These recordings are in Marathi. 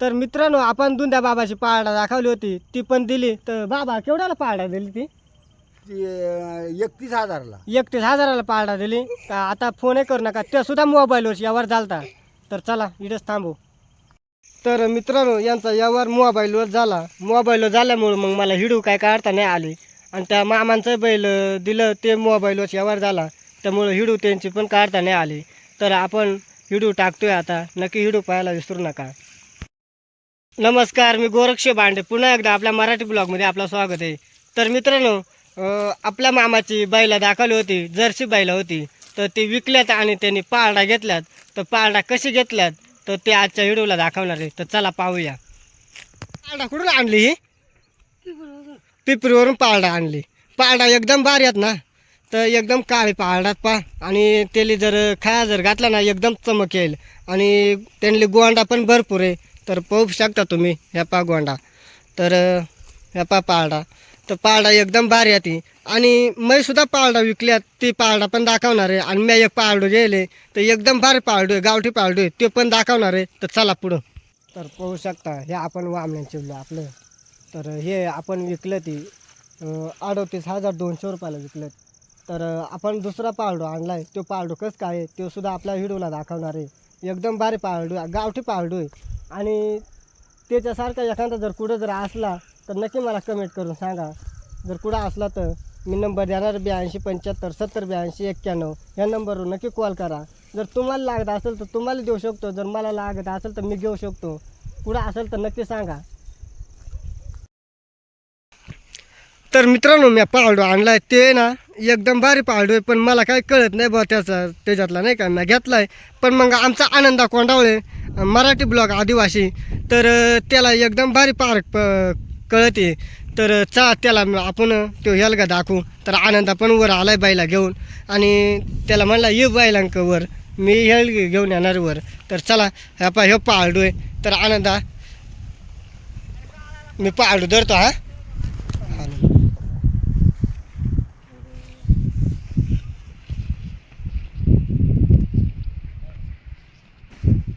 तर मित्रांनो आपण दुंद्या बाबाची पारडा दाखवली होती. ती पण दिली. तर बाबा केवढ्याला पारडा दिली ती? एकतीस हजारला. एकतीस हजाराला पारडा दिली. का आता फोनही करू नका. ते सुद्धा मोबाईलवर यावर चालता तर चला इथेच थांबू. तर मित्रांनो यांचा यावर मोबाईलवर झाला. मोबाईलवर झाल्यामुळं मग मला हिडू काय काढता नाही आले. आणि त्या मामांचं बैल दिलं ते मोबाईलवर यावर झाला. त्यामुळं हिडू त्यांची पण काढता नाही आली. तर आपण हिडू टाकतोय आता. नक्की हिडू पाहायला विसरू नका. नमस्कार मी गोरक्ष बांडे पुन्हा एकदा आपल्या मराठी ब्लॉगमध्ये आपलं स्वागत आहे. तर मित्रांनो आपल्या मामाची बैला दाखवली होती जर्सी बैला होती. तर ती विकल्यात आणि त्यांनी पारडा घेतल्यात. तर पारडा कशी घेतल्यात? तर ते आजच्या व्हिडिओला दाखवणार आहे. तर चला पाहूया. पारडा कुठून आणली ही? पिपरीवरून पारडा आणली. पारडा एकदम भारी आहेत ना? तर एकदम काळी पारडात पा आणि त्याला जर खाया जर घातला ना एकदम चमक येईल. आणि त्यांनी गोंडा पण भरपूर आहे. तर पाहू शकता तुम्ही ह्या पा गोंडा तर ह्या पा पारडा तर पारडा एकदम भारी आहे ती. आणि मैसुद्धा सुद्धा पारडा विकल्यात ती पारडा पण दाखवणार आहे. आणि मी एक पारडो गेले तर एकदम भारी पारडो आहे. गावठी पारडो आहे. ते पण दाखवणार आहे. तर चला पुढं. तर पाहू शकता. हे आपण वामण्याचे आपलं. तर हे आपण विकलं ती. अं, अडतीस हजार दोनशे रुपयाला विकलं. तर आपण दुसरा पारडो आणला आहे तो पारडो कसं काय आहे? तो सुद्धा आपल्या व्हिडिओला दाखवणार आहे. एकदम भारी पारडो गावठी पारडो आहे. आणि त्याच्यासारखा एखादा जर कुठं जर असला तर नक्की मला कमेंट करून सांगा. जर कुठं असला तर मी नंबर देणार ब्याऐंशी पंच्याहत्तर सत्तर ब्याऐंशी एक्क्याण्णव या नंबरवर नक्की कॉल करा. जर तुम्हाला लागत असेल तर तुम्हाला देऊ शकतो. जर मला लागत असेल तर मी घेऊ शकतो. कुठं असेल तर नक्की सांगा. तर मित्रांनो मी पावडो आहे ते ना एकदम भारी पावडो आहे पण मला काही कळत नाही बा त्याचा त्याच्यातला नाही का मी घेतलाय. पण मग आमचा आनंदा कोंडावळे मराठी ब्लॉग आदिवासी तर त्याला एकदम भारी पार प- कळते. तर चा त्याला आपण तो ह्यालगा दाखवू. तर आनंदा पण वर आलाय बाईला घेऊन. आणि त्याला म्हणला ये बाईलांक वर मी हेल घेऊन येणार वर. तर चला ह्या पा ह्यो पाळडो आहे तर आनंदा मी पाळडो धरतो हा आनंद.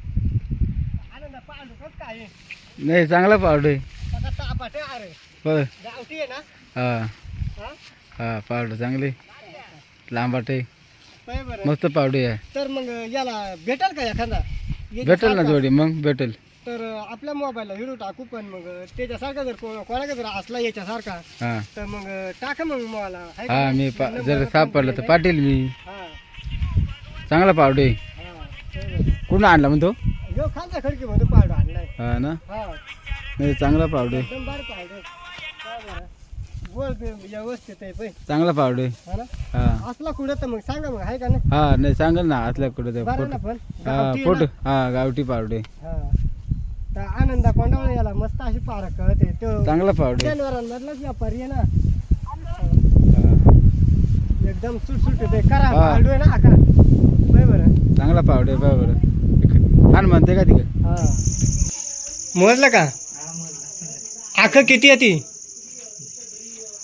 आनंदा पाळडो कसं काय आहे? नाही चांगला पावडं आहे होय हा हा हा पावडं चांगले लांबाट आहे मस्त पावडे आहे तर मग याला भेटेल का एखादा भेटेल ना? जोडी मग भेटेल तर आपल्या मोबाईलला व्हिडिओ टाकू पण मग त्याच्यासारखा जर को- कोणाचा जर असला याच्यासारखा हा तर मग टाका मग मला हा? मी जर सापडलं तर पाटील मी. हा, चांगला पावडे. हा. कुठून आणला म्हणतो खडकी आणलाय. हा ना? हा. नाही चांगला पावडे आहे. एकदम बारीक पाडू काय बरं? गोळ बी व्यवस्थित आहे पै चांगला पावडे आहे. हा ना? हा. असला कुठं तर मग सांगा मग आहे का नाही? हा नाही सांगेल ना असल्या कुठं ते बरं ना फोटो. पण. हा गावठी फोटो? हा गावठी पावडे हा. तर आनंदा कोंडावळे याला मस्त अशी पारख कळते. तो चांगला पावडे. जनावरांमधलाच व्यापारी आहे ना. हा. एकदम सुटसुट ते करा हा. पाडू आहे ना आका बरं बरं? चांगला पावडे आहे, छान म्हणते का तिकडे? हा. मोजलं का? आख किती आहे ती?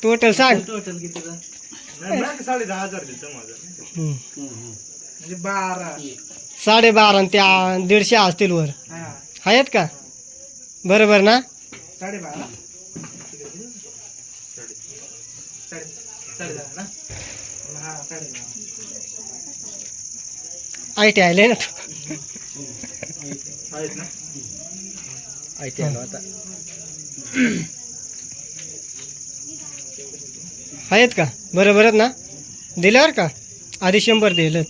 टोटल सांग. टोटल किती साडे दहा हजार. म्हणजे बारा. साडेबारा त्या दीडशे असतील वर. हा. आहेत का? बरोबर ना? साडे बारा. साडे साडे दहा ना? हा आहेत ना आय आता आहेत का बरोबर आहेत ना? दिल्यावर का? आधी शंभर दिलं